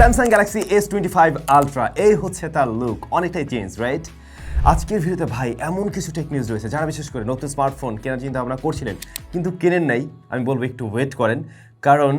Samsung Galaxy S twenty five ultra এই হচ্ছে তার লুক অনেকটাই চেঞ্জ রাইট আজকের ভিডিওতে ভাই এমন কিছু টেক নিউজ রয়েছে, যারা বিশেষ করে নতুন স্মার্টফোন কেনার চিন্তা ভাবনা করছিলেন, কিন্তু কেনেন নাই, আমি বলব একটু ওয়েট করেন, কারণ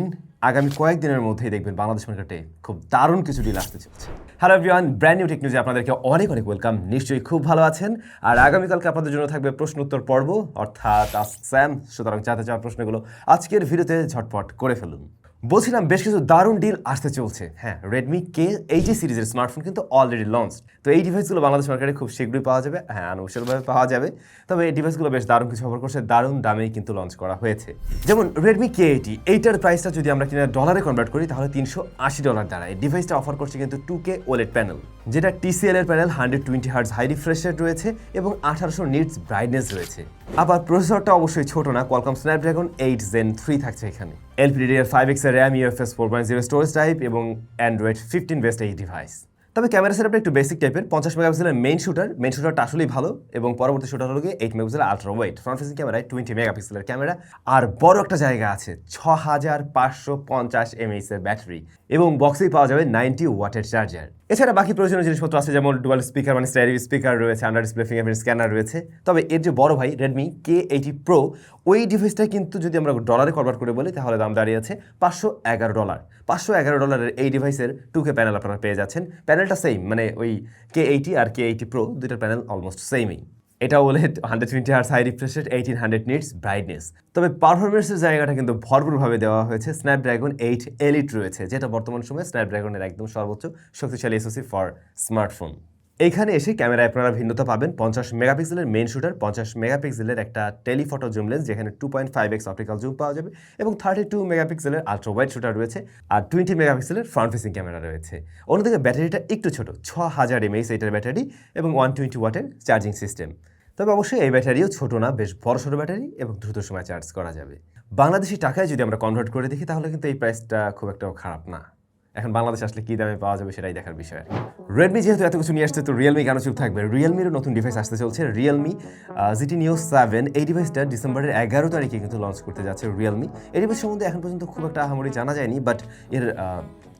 আগামী কয়েকদিনের মধ্যেই দেখবেন বাংলাদেশ মার্কেটে খুব দারুণ কিছু ডিল আসতে চলছে। Hello everyone brand new tech নিউজে আপনাদেরকে অনেক অনেক ওয়েলকাম নিশ্চয়ই খুব ভালো আছেন, আর আগামীকালকে আপনাদের জন্য থাকবে প্রশ্ন উত্তর পর্ব, অর্থাৎ আস্ক স্যাম সুতরাং চাতে চাওয়া প্রশ্নগুলো আজকের ভিডিওতে ঝটপট করে ফেলুন। বলছিলাম বেশ কিছু দারুণ ডিল আসতে চলছে। হ্যাঁ রেডমি কে এইটি সিরিজের স্মার্টফোন কিন্তু অলরেডি লঞ্চ তো এই ডিভাইসগুলো বাংলাদেশ মার্কেটে খুব শীঘ্রই পাওয়া যাবে। হ্যাঁ আনুষ্ঠানিকভাবে পাওয়া যাবে। তবে এই ডিভাইসগুলো বেশ দারুণ কিছু অফার করছে, দারুণ দামেই কিন্তু লঞ্চ করা হয়েছে। যেমন রেডমি কে এইটি এইটার প্রাইসটা যদি আমরা কিনে ডলারে কনভার্ট করি, তাহলে তিনশো আশি ডলার দাঁড়ায় ডিভাইসটা অফার করছে কিন্তু টু কে ওলেট প্যানেল যেটা টিসিএল এর panel hundred twenty hertz high refresh rate রয়েছে এবং আঠারোশো নিটস ব্রাইটনেস রয়েছে। আবার প্রসেসরটা অবশ্যই ছোট না Qualcomm Snapdragon eight Gen three থাকছে এখানে। এলপিডিডিআর ফাইভ এক্সের RAM UFS four point zero storage type এবং অ্যান্ড্রয়েড ফিফটিন বেস্ট এই ডিভাইস তবে ক্যামেরা সেটআপটা একটু বেসিক টাইপের পঞ্চাশ মেগাপিক্সেলের মেইন শুটার মেইন শুটারটা আসলেই ভালো এবং পরবর্তী শুটার হলো গিয়ে এইট মেগাপিক্সেলের আলট্রা ওয়েট ফ্রন্ট ফেসিং ক্যামেরায় টোয়েন্টি মেগাপিক্সেলের ক্যামেরা আর বড় একটা জায়গা আছে ছ হাজার পাঁচশো পঞ্চাশ এমএইচ এর ব্যাটারি এবং বক্সেই পাওয়া যাবে নাইনটি ওয়াটের চার্জার এছাড়া বাকি প্রয়োজনীয় জিনিসপত্র আছে, যেমন ডুয়াল স্পিকার মানে স্টাইরিভ স্পিকার রয়েছে আন্ডার ডিসপ্লে ফিঙ্গারপ্রিন্ট স্ক্যানার রয়েছে। তবে এর যে বড় ভাই রেডমি কে এইটি প্রো ওই ডিভাইসটা কিন্তু যদি আমরা ডলারে কনভার্ট করে বলি, তাহলে দাম দাঁড়িয়ে আছে পাঁচশো এগারো ডলার পাঁচশো এগারো ডলারের এই ডিভাইসের টু কে প্যানেল আপনারা পেয়ে যাচ্ছেন। প্যানেলটা সেম মানে ওই কে এইটি আর কে এইটি প্রো দুইটার প্যানেল অলমোস্ট সেমই এটা বলে hundred twenty hertz high refresh rate eighteen hundred nits brightness তবে পারফরমেন্সের জায়গাটা কিন্তু ভরপুরভাবে দেওয়া হয়েছে। স্ন্যাপড্রাগন এইট এলিট রয়েছে, যেটা বর্তমান সময়ে স্ন্যাপড্রাগনের একদম সর্বোচ্চ শক্তিশালী এসোসি ফর স্মার্টফোন এইখানে এসে ক্যামেরায় আপনারা ভিন্নতা পাবেন। পঞ্চাশ মেগাপিক্সেলের মেন শুটার পঞ্চাশ মেগাপিক্সেলের একটা টেলিফটো জুম লেন্স যেখানে two point five X optical zoom পাওয়া যাবে এবং থার্টি টু মেগাপিক্সেলের আলট্রা ওয়াইড শুটার রয়েছে আর টোয়েন্টি মেগাপিক্সেলের ফ্রন্ট ফেসিং ক্যামেরা রয়েছে। অন্যদিকে ব্যাটারিটা একটু ছোট ছ হাজার এমএইচ এইটার ব্যাটারি এবং ওয়ান টোয়েন্টি ওয়াটের চার্জিং সিস্টেম তবে অবশ্যই এই ব্যাটারিও ছোট না, বেশ বড় সড়ো ব্যাটারি এবং দ্রুত সময় চার্জ করা যাবে। বাংলাদেশি টাকায় যদি আমরা কনভার্ট করে দেখি, তাহলে কিন্তু এই প্রাইসটা খুব একটাও খারাপ না। এখন বাংলাদেশ আসলে কী দামে পাওয়া যাবে সেটাই দেখার বিষয় রেডমি যেহেতু এত কিছু নিয়ে আসছে, তো রিয়েলমি কেন চুপ থাকবে। রিয়েলমিরও নতুন ডিভাইস আসতে চলছে রিয়েলমি জিটি নিউ সেভেন এই ডিভাইসটা ডিসেম্বরের এগারো তারিখে কিন্তু লঞ্চ করতে যাচ্ছে রিয়েলমি এই ডিভাইস সম্বন্ধে এখন পর্যন্ত খুব একটা আহামরি জানা যায়নি বাট এর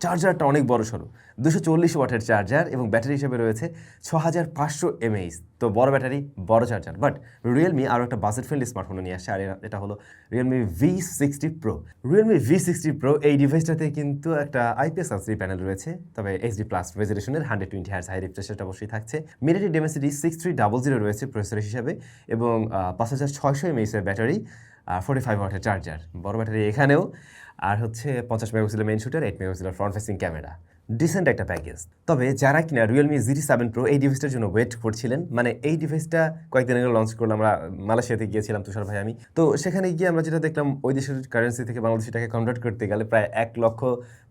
চার্জারটা অনেক বড় সড়ো দুশো চল্লিশ ওয়াটের চার্জার এবং ব্যাটারি হিসেবে রয়েছে ছ হাজার পাঁচশো এমএইচ। তো বড় ব্যাটারি, বড় চার্জার। বাট রিয়েলমি আরও একটা বাজেট ফ্রেন্ডলি স্মার্টফোন নিয়ে আসছে, আর এটা হলো Realme V sixty pro Realme V sixty pro এই ডিভাইসটাতে কিন্তু একটা আইপিএস এলসিডি প্যানেল রয়েছে, তবে এইচডি প্লাস রেজলিউশনের হান্ড্রেড টোয়েন্টি হার্স হাই রিফ্রেশটা অবশ্যই থাকছে। MediaTek Dimensity six three double zero রয়েছে প্রসেসর হিসাবে এবং পাঁচ হাজার ছয়শো এমএইচের ব্যাটারি। ফোর্টি ফাইভ ওয়াটের চার্জার বড় ব্যাটারি এখানেও। আর হচ্ছে পঞ্চাশ মেগাপিক্সেলের মেন শুটার এইট মেগাপিক্সেলের ফ্রন্ট ফেসিং ক্যামেরা ডিসেন্ট একটা প্যাকেজ তবে যারা কিনা রিয়েলমি জিটি সেভেন প্রো এই ডিভাইসটার জন্য ওয়েট করছিলেন মানে এই ডিভাইসটা কয়েকদিন আগে লঞ্চ করলাম, আমরা মালয়েশিয়াতে গিয়েছিলাম, তুষার ভাই, আমি। তো সেখানে গিয়ে আমরা যেটা দেখলাম, ওই দেশের কারেন্সি থেকে বাংলাদেশি টাকা কনভার্ট করতে গেলে প্রায় এক লক্ষ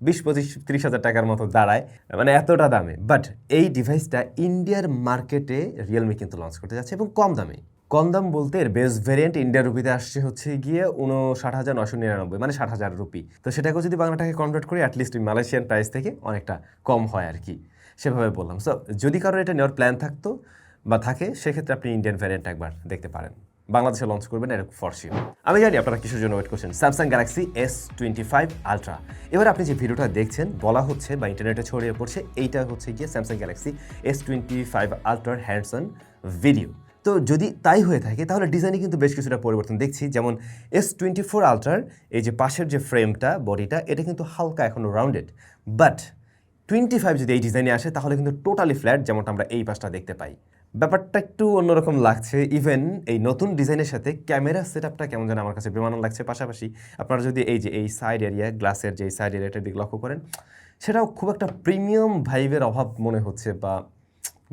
বিশ, পঁচিশ, ত্রিশ হাজার টাকার মতো দাঁড়ায় মানে এতটা দামে। বাট এই ডিভাইসটা ইন্ডিয়ার মার্কেটে রিয়েলমি কিন্তু লঞ্চ করতে যাচ্ছে এবং কম দামে। কম বলতে এর বেস ভেরিয়েন্ট ইন্ডিয়ার রুপিতে আসছে হচ্ছে গিয়ে উনষাট হাজার নশো নিরানব্বই মানে ষাট হাজার রুপি তো সেটাকেও যদি বাংলা টাকায় কনভার্ট করি অ্যাটলিস্ট মালয়েশিয়ান প্রাইস থেকে অনেকটা কম হয় আর কি। সেভাবে বললাম। সো যদি কারোর এটা নেওয়ার প্ল্যান থাকতো বা থাকে, সেক্ষেত্রে আপনি ইন্ডিয়ান ভ্যারিয়েন্ট একবার দেখতে পারেন। বাংলাদেশে লঞ্চ করবেন এরকম ফরশিও আমি জানি আপনারা কিসের জন্য ওয়েট করছেন। Samsung Galaxy S twenty five ultra এবার আপনি যে ভিডিওটা দেখছেন, বলা হচ্ছে বা ইন্টারনেটে ছড়িয়ে পড়ছে, এইটা হচ্ছে গিয়ে Samsung Galaxy S twenty five আলট্রার hands on video তো যদি তাই হয়ে থাকে, তাহলে ডিজাইনে কিন্তু বেশ কিছুটা পরিবর্তন। দেখছি যেমন এস টোয়েন্টি ফোর আলট্রার এই যে পাশের যে ফ্রেমটা বডিটা এটা কিন্তু হালকা এখনও রাউন্ডেড বাট টোয়েন্টি ফাইভ যদি এই ডিজাইনে আসে, তাহলে কিন্তু টোটালি ফ্ল্যাট যেমনটা আমরা এই পাশটা দেখতে পাই। ব্যাপারটা একটু অন্যরকম লাগছে। ইভেন এই নতুন ডিজাইনের সাথে ক্যামেরা সেট আপটা কেমন যেন আমার কাছে বেমানান লাগছে। পাশাপাশি আপনারা যদি এই যে, এই সাইড এরিয়া গ্লাসের যে সাইড এরিয়াটার দিকে লক্ষ্য করেন, সেটাও খুব একটা প্রিমিয়াম ভাইবের অভাব মনে হচ্ছে বা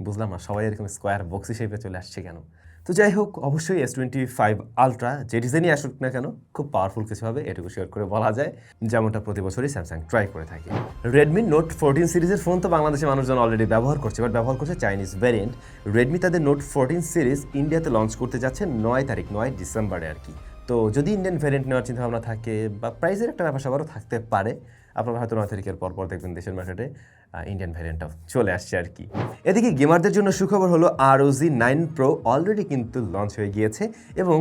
বুঝলাম না, সবাই এরকম স্কোয়ার বক্স হিসেবে চলে আসছে কেন? তো যাই হোক, অবশ্যই এস টোয়েন্টি ফাইভ আলট্রা যে ডিজাইনই আসুক না কেন, খুব পাওয়ারফুল কিছু হবে, এটুকু শেয়ার করে বলা যায়, যেমনটা প্রতি বছরই স্যামসাং ট্রাই করে থাকে। রেডমি নোট ফোরটিন সিরিজের ফোন তো বাংলাদেশের মানুষজন অলরেডি ব্যবহার করছে বাট ব্যবহার করছে চাইনিজ ভ্যারিয়েন্ট রেডমি তাদের নোট ফোরটিন সিরিজ ইন্ডিয়াতে লঞ্চ করতে যাচ্ছে নয় তারিখ, নয় ডিসেম্বরে আর কি। তো যদি ইন্ডিয়ান ভ্যারিয়েন্ট নেওয়ার চিন্তা ভাবনা থাকে বা প্রাইসের একটা ব্যাপার সবারও থাকতে পারে, আপনারা হয়তো নয় তারিখের পরপর পর দেখবেন দেশের মার্কেটে ইন্ডিয়ান ভ্যারিয়েন্টটাও চলে আসছে আর কি। এদিকে গেমারদের জন্য সুখবর হলো R G nine pro already কিন্তু লঞ্চ হয়ে গিয়েছে এবং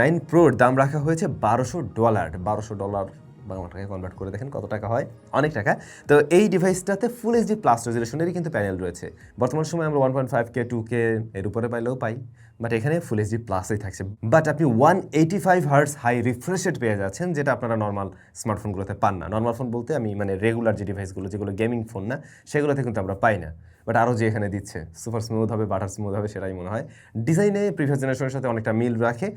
নাইন প্রোর দাম রাখা হয়েছে বারোশো ডলার বারোশো ডলার বাংলা টাকায় কনভার্ট করে দেখেন কত টাকা হয়, অনেক টাকা। তো এই ডিভাইসটাতে ফুল এইচডি প্লাস রেজলিউশনেরই কিন্তু প্যানেল রয়েছে। বর্তমান সময় আমরা one point five K two K এর উপরে পাইলেও পাই বাট এখানে ফুল এইচডি প্লাসই থাকছে। বাট আপনি one eighty five hertz high refreshed পেয়ে যাচ্ছেন, যেটা আপনারা নর্মাল স্মার্টফোনগুলোতে পান না। নর্মাল ফোন বলতে আমি মানে রেগুলার যে ডিভাইসগুলো যেগুলো গেমিং ফোন না, সেগুলোতে কিন্তু আমরা পাই না। বাট আরও যে এখানে দিচ্ছে সুপার স্মুথ হবে বাটার স্মুথ হবে সেটাই মনে হয়। ডিজাইনে প্রিভিয়াস জেনারেশনের সাথে অনেকটা মিল রাখে।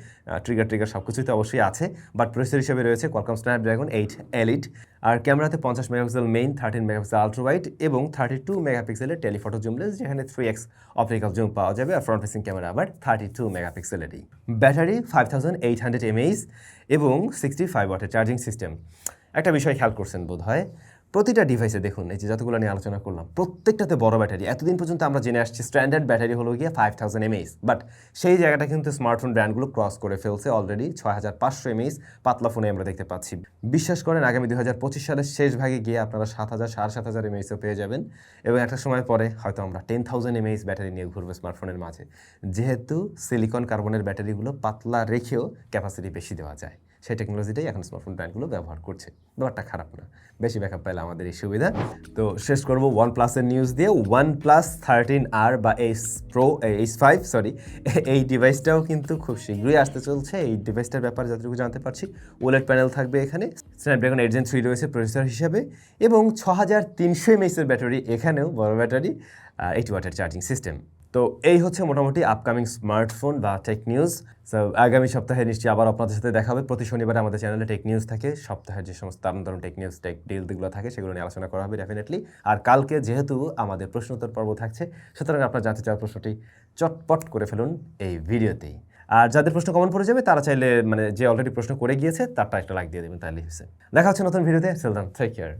ট্রিগার ট্রিগার সব কিছুই তো অবশ্যই আছে। বাট প্রসেসর হিসেবে রয়েছে কোয়ালকম স্ন্যাপড্রাগন এইট এলিট আর ক্যামেরাতে পঞ্চাশ megapixel main thirteen megapixel ultrawide এবং থার্টি টু মেগাপিক্সেলের টেলিফটো জুমলেস, যেখানে থ্রি এক্স অপটিক্যাল জুম পাওয়া যাবে আর ফ্রন্ট ফেসিং ক্যামেরা আবার thirty two মেগাপিক্সেলেরই battery five thousand eight hundred mAh এবং সিক্সটি ফাইভ ওয়াটের চার্জিং সিস্টেম একটা বিষয় খেয়াল করছেন বোধ হয় প্রতিটা ডিভাইসে দেখুন, এই যে যতগুলো নিয়ে আলোচনা করলাম, প্রত্যেকটাতে বড় ব্যাটারি। এতদিন পর্যন্ত আমরা জেনে আসছি স্ট্যান্ডার্ড ব্যাটারি হলো গিয়ে ফাইভ থাউজেন্ড এমএইচ বাট সেই জায়গাটা কিন্তু স্মার্টফোন ব্র্যান্ডগুলো ক্রস করে ফেলছে অলরেডি ছয় হাজার পাঁচশো এমএইচ পাতলা ফোনে আমরা দেখতে পাচ্ছি। বিশ্বাস করেন, আগামী দু হাজার পঁচিশ সালের শেষ ভাগে গিয়ে আপনারা সাত হাজার, সাড়ে সাত হাজার এমএইচও পেয়ে যাবেন, এবং একটা সময় পরে হয়তো আমরা টেন থাউজেন্ড এমএইচ ব্যাটারি নিয়ে ঘুরবো স্মার্টফোনের মাঝে। যেহেতু সিলিকন কার্বনের ব্যাটারিগুলো পাতলা রেখেও ক্যাপাসিটি বেশি দেওয়া যায়। সেই টেকনোলজিটাই এখন স্মার্টফোন ব্র্যান্ডগুলো ব্যবহার করছে। ব্যাপারটা খারাপ না। বেশি ব্যাকআপ পাইলে আমাদের এই সুবিধা। তো শেষ করব ওয়ান প্লাসের নিউজ দিয়ে। ওয়ান প্লাস থার্টিন আর বা H pro H five sorry এই ডিভাইসটাও কিন্তু খুব শীঘ্রই আসতে চলছে। এই ডিভাইসটার ব্যাপারে যতটুকু জানতে পারছি ওলেট প্যানেল থাকবে এখানে। স্ন্যাপড্রাগন এইট জেন থ্রি রয়েছে প্রসেসর হিসাবে। এবং ছ হাজার তিনশো এমএইচের ব্যাটারি এখানেও বড় ব্যাটারি এইটি ওয়াটের চার্জিং সিস্টেম তো এই হচ্ছে মোটামুটি আপকামিং স্মার্টফোন বা টেক নিউজ সো আগামী সপ্তাহে নিশ্চয়ই আবার আপনাদের সাথে দেখা হবে। প্রতি শনিবার আমাদের চ্যানেলে টেক নিউজ থাকে। সপ্তাহের যে সমস্ত দারুণ টেক নিউজ টেক ডিলগুলো থাকে, সেগুলো নিয়ে আলোচনা করা হবে ডেফিনেটলি আর কালকে যেহেতু আমাদের প্রশ্নোত্তর পর্ব থাকছে, সুতরাং আপনার জানতে চাওয়ার প্রশ্নটি চটপট করে ফেলুন এই ভিডিওতেই। আর যাদের প্রশ্ন কমন পড়ে যাবে, তারা চাইলে মানে যে অলরেডি প্রশ্ন করে গিয়েছে, তারটা একটা লাইক দিয়ে দেবেন তাহলে হয়েছে। দেখা হচ্ছে নতুন ভিডিওতে। সেলদান টেক কেয়ার